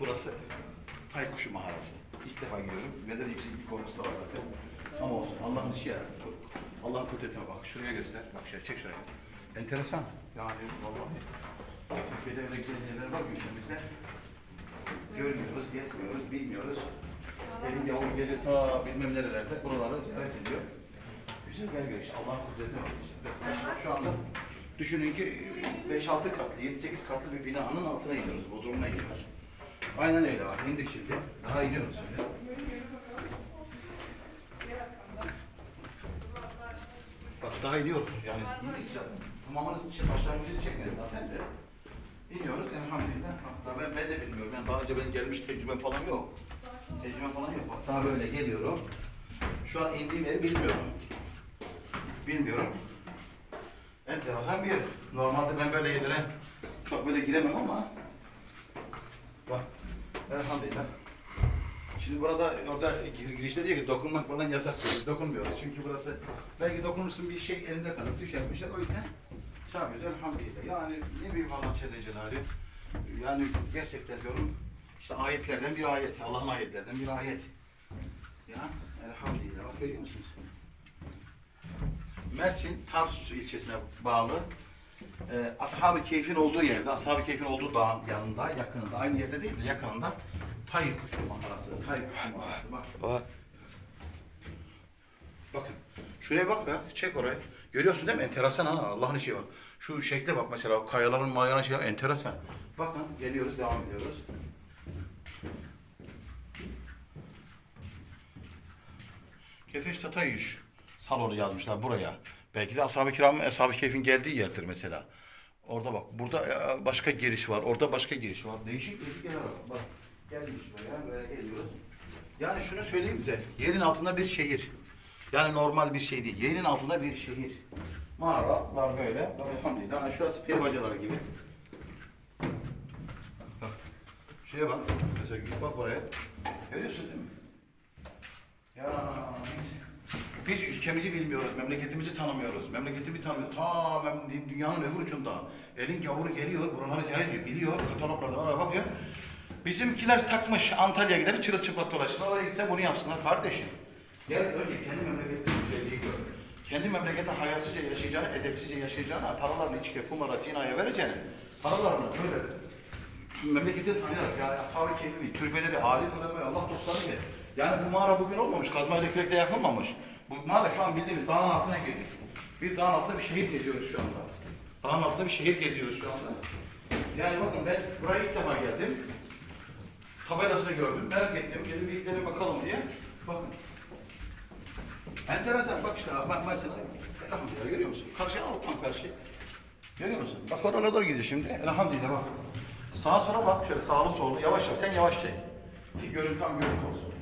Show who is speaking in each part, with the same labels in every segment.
Speaker 1: Burası Taykuşu Mağarası. İlk defa giriyorum. Ve de yüksek bir konusu da var zaten. Ama olsun. Allah'ın işi ya. Allah'ın kudretine bak. Şuraya göster. Bak şuraya çek şuraya. Enteresan. Yani vallahi. Türkiye'de öyle güzel var ülkemizde. Görmüyoruz, gezmiyoruz, bilmiyoruz. Benim yavrum geliyor ta bilmem nerelerde buraları ziyaret ediyor. Güzel gel işte Allah'ın kudretine bak. işte. Şu anda düşünün ki 5-6 katlı, 7-8 katlı bir binanın altına iniyoruz, bodrumuna iniyoruz. Aynen öyle var. İndik şimdi. Daha iniyoruz şimdi. Bak daha iniyoruz. Yani indik zaten. Tamamını için başlangıcını çekmedik zaten de. İniyoruz elhamdülillah. Hatta ben, ben de bilmiyorum. Yani daha önce benim gelmiş tecrübem falan yok. Tecrübem falan yok. Bak daha böyle geliyorum. Şu an indiğim yeri bilmiyorum. Bilmiyorum. Enteresan bir yer. Normalde ben böyle yerlere çok böyle giremem ama bak elhamdülillah. Şimdi burada orada gir- girişte diyor ki dokunmak falan yasak diyor. Dokunmuyoruz çünkü burası belki dokunursun bir şey elinde kalır düşer bir şey o yüzden şey yapıyoruz elhamdülillah. Yani ne büyük Allah Celle Celaluhu. Yani gerçekten diyorum işte ayetlerden bir ayet. Allah'ın ayetlerinden bir ayet. Ya elhamdülillah. Bak görüyor musunuz? Mersin Tarsus ilçesine bağlı e, Ashab-ı Keyf'in olduğu yerde, Ashab-ı Keyf'in olduğu dağın yanında, yakınında, aynı yerde değil de yakınında Tayyip Kuşu Mağarası. Tayyip Kuşu Mağarası. Bak,
Speaker 2: Vay.
Speaker 1: bakın. Şuraya bak be, çek orayı. Görüyorsun değil mi? Enteresan ha, Allah'ın işi var. Şu şekle bak mesela, o kayaların mayaların şey enteresan. Bakın, geliyoruz, devam ediyoruz. Kefeş Tatayüş salonu yazmışlar buraya. Belki de Ashab-ı Kiram'ın Ashab-ı Keyf'in geldiği yerdir mesela. Orada bak. Burada e, başka giriş var. Orada başka giriş var. Değişik değişik yerler var. Bak. Gelmiş buraya. Böyle geliyoruz. Yani şunu söyleyeyim size. Yerin altında bir şehir. Yani normal bir şey değil. Yerin altında bir şehir. Mağaralar böyle. Elhamdülillah. Yani şurası peri bacaları gibi. Bak. Şuraya bak. Mesela bak buraya. Görüyorsun değil mi? Ya biz, ülkemizi bilmiyoruz, memleketimizi tanımıyoruz. Memleketimizi tanımıyoruz. Ta dünyanın öbür ucunda. Elin gavuru geliyor, buraları ziyaret ediyor, biliyor, kataloglarda var, bakıyor. Bizimkiler takmış Antalya'ya gider, çırılçıplak dolaşsınlar, oraya gitse bunu yapsınlar kardeşim. Gel önce kendi memleketinin güzelliği gör. Kendi memleketinde hayasızca yaşayacağını, edepsizce yaşayacağını, paralarını içkiye, kumara, zinaya vereceğini, paralarını böyle memleketi tanıyarak yani ashab-ı keyfi, türbeleri, alim ulema, Allah dostları ile. Yani bu mağara bugün olmamış, kazmayla kürekle yakılmamış. Bu mağara şu an bildiğimiz dağın altına girdik. Bir dağın altında bir şehir geziyoruz şu anda. Dağın altında bir şehir geziyoruz şu anda. Yani bakın ben buraya ilk defa geldim. Tabelasını gördüm, merak ettim. Dedim bir gidelim bakalım diye. Bakın. Enteresan bak işte bak mesela. Elhamdülillah görüyor musun? Karşıya al tam karşı. Görüyor musun? Bak oraya doğru gidiyor şimdi. Elhamdülillah bak. Sağa sola bak şöyle sağlı sollu yavaş yavaş sen yavaş çek. Ki görüntü tam görüntü olsun.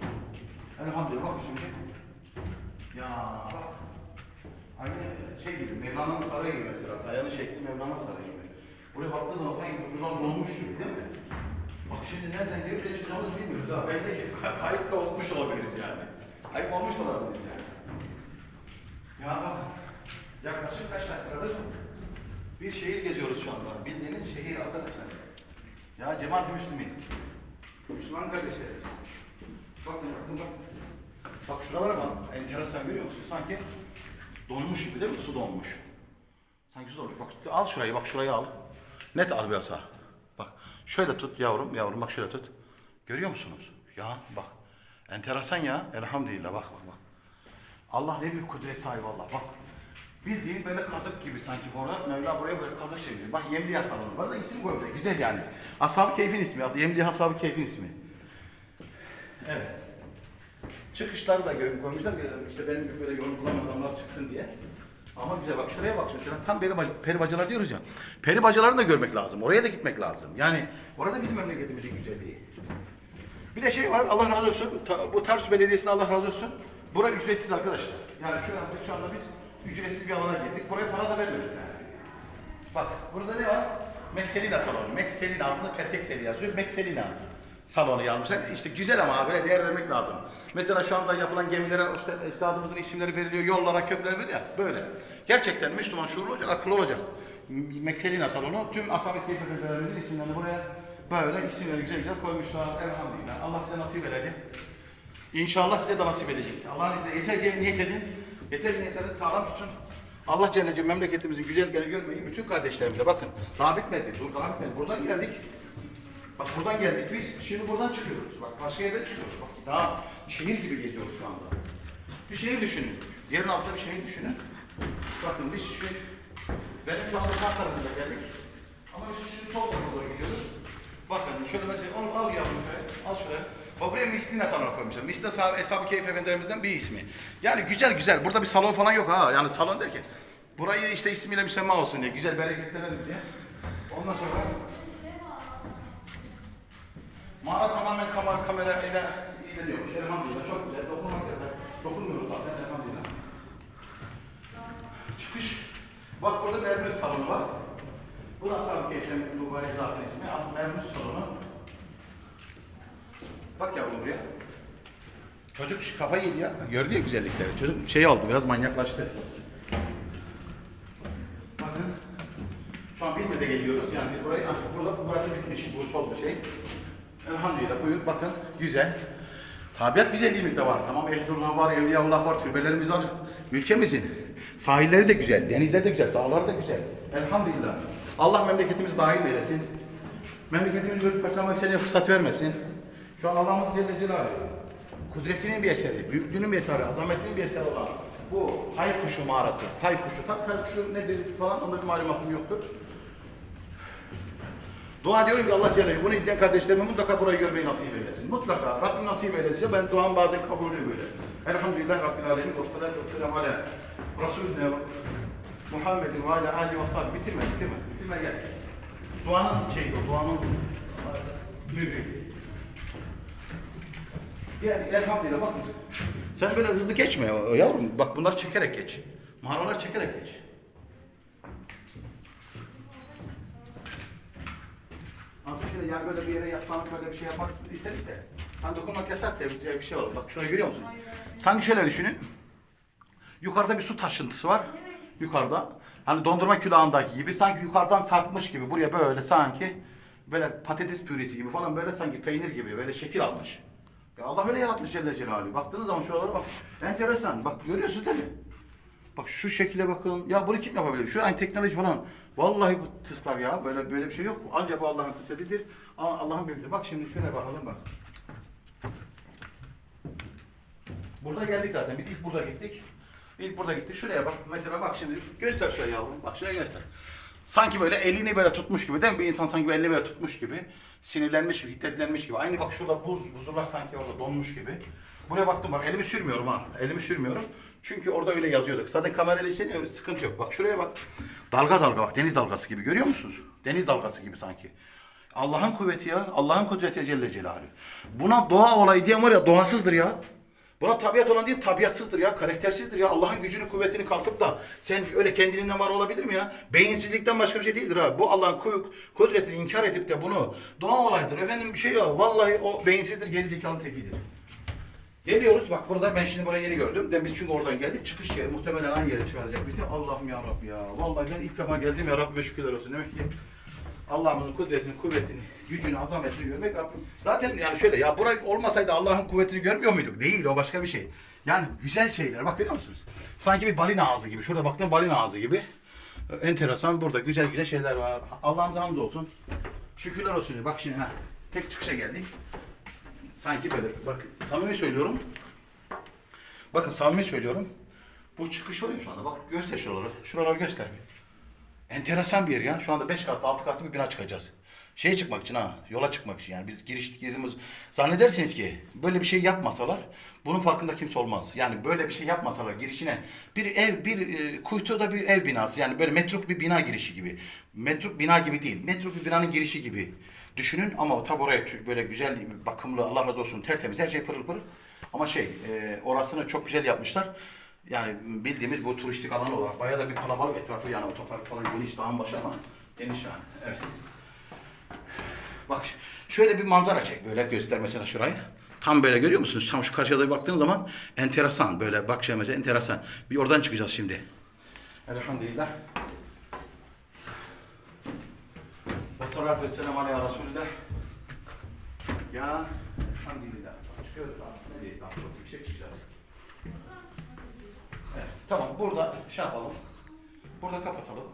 Speaker 1: Elhamdülillah bak şimdi. Ya bak. Aynı şey gibi Mevlana'nın sarayı gibi mesela. Dayanı şekli Mevlana sarayı gibi. Buraya baktığı zaman sanki buzullar donmuş gibi değil mi? Bak şimdi nereden gelip ne çıkacağımızı bilmiyoruz ha. Belki kay- kayıp da olmuş olabiliriz yani. Kayıp olmuş da olabiliriz yani. Ya bak. Yaklaşık kaç dakikadır bir şehir geziyoruz şu anda. Bildiğiniz şehir arkadaşlar. Ya cemaat-i Müslümin. Müslüman kardeşlerimiz. Bakın bakın bak. Şuralara bak. Enteresan görüyor musun? Sanki donmuş gibi değil mi? Su donmuş. Sanki su donmuş. Bak al şurayı bak şurayı al. Net al biraz ha. Bak şöyle tut yavrum yavrum bak şöyle tut. Görüyor musunuz? Ya bak. Enteresan ya. Elhamdülillah bak bak bak. Allah ne büyük kudret sahibi Allah. Bak bildiğin böyle kazık gibi sanki orada Mevla buraya böyle kazık çeviriyor. Bak Yemliha salonu. Bu arada isim koymuş. Güzel yani. Ashab-ı Keyf'in ismi. Yemliha Ashab-ı Keyf'in ismi. Evet. Çıkışları da koymuşlar. İşte benim gibi böyle yol bulan adamlar çıksın diye. Ama güzel bak şuraya bak mesela tam peri, peri bacalar diyoruz ya. Peri bacalarını da görmek lazım. Oraya da gitmek lazım. Yani orada bizim memleketimizin güzelliği. Bir de şey var Allah razı olsun. Bu Tarsus Belediyesi'ne Allah razı olsun. Bura ücretsiz arkadaşlar. Yani şu anda, şu anda biz ücretsiz bir alana girdik. Buraya para da vermedik yani. Bak burada ne var? Mekselina salonu. Mekselina altında Pertekseli yazıyor. Mekselina salonu yazmışlar. İşte güzel ama böyle değer vermek lazım. Mesela şu anda yapılan gemilere işte üstadımızın isimleri veriliyor. Yollara, köprülere veriliyor. Böyle. Gerçekten Müslüman şuurlu olacak, akıllı olacak. Mekselina salonu tüm ashab-ı keyif isimlerini buraya Böyle isimleri güzel güzel koymuşlar. Elhamdülillah. Allah bize nasip eyledi. İnşallah size de nasip edecek. Allah'ın izniyle yeter ki niyet edin. Yeter ki niyetlerinizi sağlam tutun. Allah Celle memleketimizin güzelliklerini görmeyi bütün kardeşlerimize bakın. Daha bitmedi. Dur daha bitmedi. Buradan geldik. Bak buradan geldik biz. Şimdi buradan çıkıyoruz. Bak başka yerden çıkıyoruz. Bak daha şehir gibi geziyoruz şu anda. Bir şehir düşünün. Yerin altında bir şehir düşünün. Bakın biz şu benim şu anda sağ tarafında geldik. Ama biz şu sol tarafa doğru gidiyoruz. Bakın şöyle mesela onu al yavrum şuraya. Al şuraya. Bak buraya Misline salonu koymuşlar. Misline sahibi Eshab-ı Keyif Efendilerimizden bir ismi. Yani güzel güzel. Burada bir salon falan yok ha. Yani salon derken. Burayı işte ismiyle müsemma olsun diye. Güzel bereketlenelim diye. Ondan sonra Mağara tamamen kamera, kamera ile izleniyormuş. Elhamdülillah çok güzel. Dokunmak yasak. Dokunmuyoruz zaten elhamdülillah. Çıkış. Bak burada Mermüz salonu var. Bu da Sağlık Keyif'ten mübarek zaten ismi. Mermüz salonu. Bak yavrum buraya. Çocuk şu kafayı yedi ya. Gördü ya güzellikleri. Çocuk şey oldu biraz manyaklaştı. Bakın. Şu an bilmede geliyoruz. Yani biz burayı, burada, burası bitmiş. Bu sol bir şey. Elhamdülillah buyur bakın güzel. Tabiat güzelliğimiz de var. Tamam Ehlullah var, Evliyaullah var, türbelerimiz var. Ülkemizin sahilleri de güzel, denizleri de güzel, dağları da güzel. Elhamdülillah. Allah memleketimizi daim eylesin. Memleketimizi böyle başlamak için fırsat vermesin. Şu an Allah'ımız Celle Celaluhu. Kudretinin bir eseri, büyüklüğünün bir eseri, azametinin bir eseri olan bu tay kuşu mağarası. Tay kuşu, tay, tay kuşu nedir falan onda bir malumatım yoktur. Dua ediyorum ki Allah Celle bunu izleyen kardeşlerime mutlaka burayı görmeyi nasip eylesin. Mutlaka Rabbim nasip eylesin. Ben duam bazen kabul oluyor böyle. Elhamdülillah Rabbil Alemin ve salatu ve selamu ala Resulüne Muhammedin ve ala alihi ve sahibi. Bitirme, bitirme, bitirme gel. Duanın şeyi o, duanın mühri. Yani elhamdülillah bakın. Sen böyle hızlı geçme ya- yavrum. Bak bunları çekerek geç. Mağaralar çekerek geç. Şöyle yani böyle bir yere yaslanıp böyle bir şey yapmak istedik de. Hani dokunmak yasak da bize bir şey olur. Bak şurayı görüyor musun? Sanki şöyle düşünün. Yukarıda bir su taşıntısı var. Yukarıda. Hani dondurma külahındaki gibi sanki yukarıdan sarkmış gibi buraya böyle sanki böyle patates püresi gibi falan böyle sanki peynir gibi böyle şekil almış. Ya Allah öyle yaratmış Celle Celaluhu. Baktığınız zaman şuralara bak. Enteresan. Bak görüyorsunuz değil mi? Bak şu şekile bakın. Ya bunu kim yapabilir? Şu an teknoloji falan. Vallahi bu tıslar ya. Böyle böyle bir şey yok. Ancak bu Allah'ın kudretidir. Allah'ın büyüklüğü. Bak şimdi şöyle bakalım bak. Burada geldik zaten. Biz ilk burada gittik. İlk burada gittik. Şuraya bak. Mesela bak şimdi göster şuraya yavrum. Bak şuraya göster. Sanki böyle elini böyle tutmuş gibi değil mi? Bir insan sanki elini böyle tutmuş gibi. Sinirlenmiş gibi, hiddetlenmiş gibi. Aynı bak şurada buz, buzullar sanki orada donmuş gibi. Buraya baktım bak elimi sürmüyorum ha. Elimi sürmüyorum. Çünkü orada öyle yazıyorduk. Zaten kamerayla işleniyor. Sıkıntı yok. Bak şuraya bak. Dalga dalga bak. Deniz dalgası gibi. Görüyor musunuz? Deniz dalgası gibi sanki. Allah'ın kuvveti ya. Allah'ın kudreti Celle Celaluhu. Buna doğa olayı diyen var ya doğasızdır ya. Buna tabiat olan değil tabiatsızdır ya, karaktersizdir ya. Allah'ın gücünü, kuvvetini kalkıp da sen öyle kendiliğinden var olabilir mi ya? Beyinsizlikten başka bir şey değildir ha. Bu Allah'ın ku- kudretini inkar edip de bunu doğa olaydır. Efendim bir şey yok. Vallahi o beyinsizdir, gerizekalı tekidir. Geliyoruz bak burada ben şimdi burayı yeni gördüm. De biz çünkü oradan geldik. Çıkış yeri muhtemelen aynı yere çıkaracak bizi. Allah'ım ya Rabbi ya. Vallahi ben ilk defa geldim ya Rabbi şükürler olsun. Demek ki Allah'ın kudretini, kuvvetini, gücünü, azametini görmek Rabbim. Zaten yani şöyle ya burayı olmasaydı Allah'ın kuvvetini görmüyor muyduk? Değil o başka bir şey. Yani güzel şeyler bak görüyor musunuz? Sanki bir balina ağzı gibi. Şurada baktığım balina ağzı gibi. Ee, Enteresan burada güzel güzel şeyler var. Allah'ımıza hamdolsun. Şükürler olsun. Bak şimdi ha. Tek çıkışa geldik. Sanki böyle bak samimi söylüyorum. Bakın samimi söylüyorum. Bu çıkış var ya şu anda. Bak göster şuraları. Şuraları göster bir. Enteresan bir yer ya. Şu anda 5 katlı, 6 katlı bir bina çıkacağız. Şeye çıkmak için ha, yola çıkmak için yani biz giriş girdiğimiz zannedersiniz ki böyle bir şey yapmasalar bunun farkında kimse olmaz. Yani böyle bir şey yapmasalar girişine bir ev bir e, kuytuda bir ev binası yani böyle metruk bir bina girişi gibi. Metruk bina gibi değil. Metruk bir binanın girişi gibi düşünün ama tabi oraya böyle güzel bakımlı Allah razı olsun tertemiz her şey pırıl pırıl. Ama şey e, orasını çok güzel yapmışlar. Yani bildiğimiz bu turistik alan olarak bayağı da bir kalabalık etrafı yani otopark falan geniş dağın başı ama geniş yani. Evet. Bak şöyle bir manzara çek böyle göster mesela şurayı. Tam böyle görüyor musunuz? Tam şu karşıya da baktığın zaman enteresan böyle bak şey mesela enteresan. Bir oradan çıkacağız şimdi. Elhamdülillah. Esselatü vesselam aleyhi Resulullah. Ya elhamdülillah. Çıkıyoruz abi. Ne diyeyim abi çok yüksek çıkacağız. Evet tamam burada şey yapalım. Burada kapatalım.